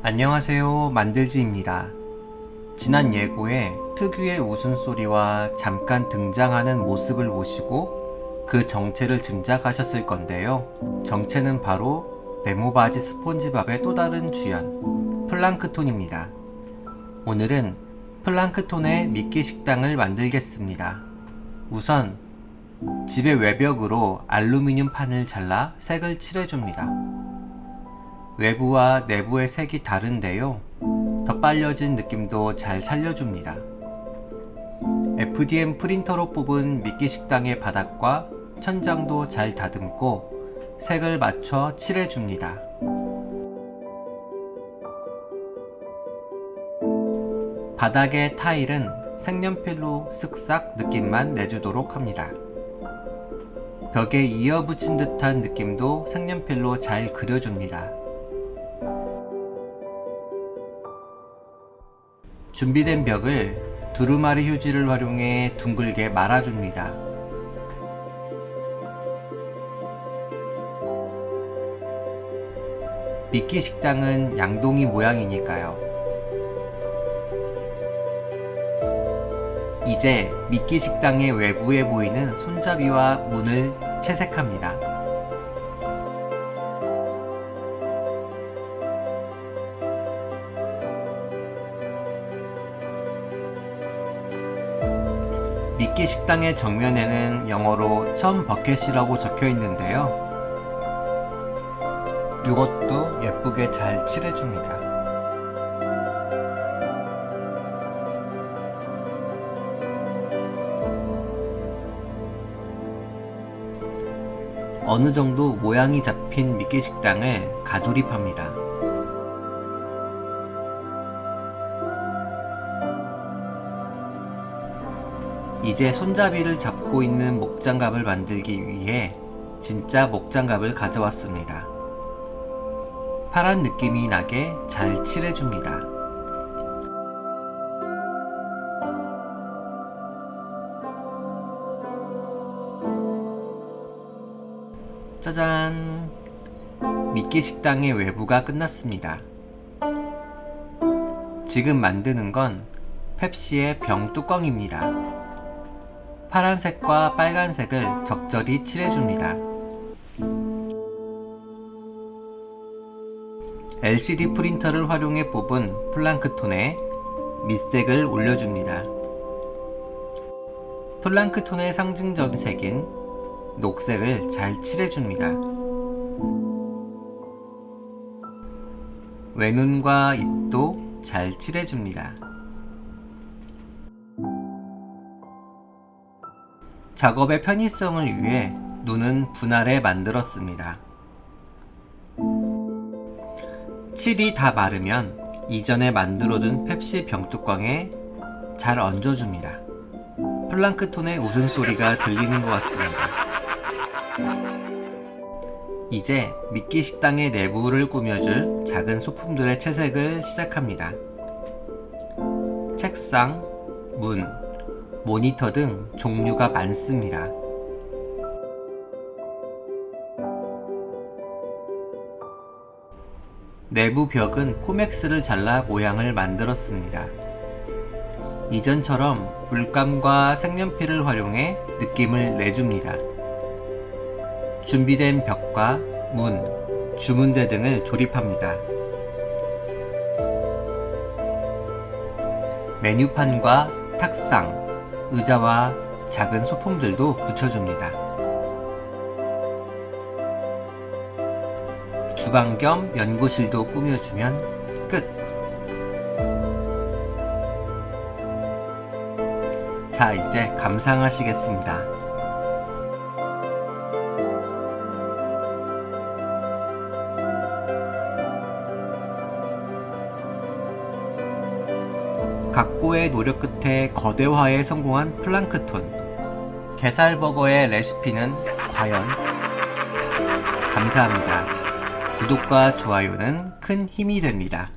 안녕하세요 만들지입니다. 지난 예고에 특유의 웃음소리와 잠깐 등장하는 모습을 보시고 그 정체를 짐작하셨을 건데요. 정체는 바로 네모바지 스폰지밥의 또 다른 주연 플랑크톤입니다. 오늘은 플랑크톤의 미끼 식당을 만들겠습니다. 우선 집의 외벽으로 알루미늄 판을 잘라 색을 칠해줍니다. 외부와 내부의 색이 다른데요. 더 빨려진 느낌도 잘 살려줍니다. FDM 프린터로 뽑은 미끼 식당의 바닥과 천장도 잘 다듬고 색을 맞춰 칠해줍니다. 바닥의 타일은 색연필로 쓱싹 느낌만 내주도록 합니다. 벽에 이어붙인 듯한 느낌도 색연필로 잘 그려줍니다. 준비된 벽을 두루마리 휴지를 활용해 둥글게 말아줍니다. 미끼 식당은 양동이 모양이니까요. 이제 미끼 식당의 외부에 보이는 손잡이와 문을 채색합니다. 미끼 식당의 정면에는 영어로 천 버켓이라고 적혀 있는데요. 이것도 예쁘게 잘 칠해줍니다. 어느 정도 모양이 잡힌 미끼 식당을 가조립합니다. 이제 손잡이를 잡고 있는 목장갑을 만들기 위해 진짜 목장갑을 가져왔습니다. 파란 느낌이 나게 잘 칠해줍니다. 짜잔! 미끼 식당의 외부가 끝났습니다. 지금 만드는 건 펩시의 병 뚜껑입니다. 파란색과 빨간색을 적절히 칠해줍니다. LCD 프린터를 활용해 뽑은 플랑크톤에 밑색을 올려줍니다. 플랑크톤의 상징적인 색인 녹색을 잘 칠해줍니다. 외눈과 입도 잘 칠해줍니다. 작업의 편의성을 위해 눈은 분할해 만들었습니다. 칠이 다 마르면 이전에 만들어둔 펩시 병뚜껑에 잘 얹어줍니다. 플랑크톤의 웃음소리가 들리는 것 같습니다. 이제 미끼 식당의 내부를 꾸며줄 작은 소품들의 채색을 시작합니다. 책상, 문, 모니터 등 종류가 많습니다. 내부 벽은 코맥스를 잘라 모양을 만들었습니다. 이전처럼 물감과 색연필을 활용해 느낌을 내줍니다. 준비된 벽과 문, 주문대 등을 조립합니다. 메뉴판과 탁상, 의자와 작은 소품들도 붙여줍니다. 주방 겸 연구실도 꾸며주면 끝! 자, 이제 감상하시겠습니다. 각고의 노력 끝에 거대화에 성공한 플랑크톤. 게살버거의 레시피는 과연? 감사합니다. 구독과 좋아요는 큰 힘이 됩니다.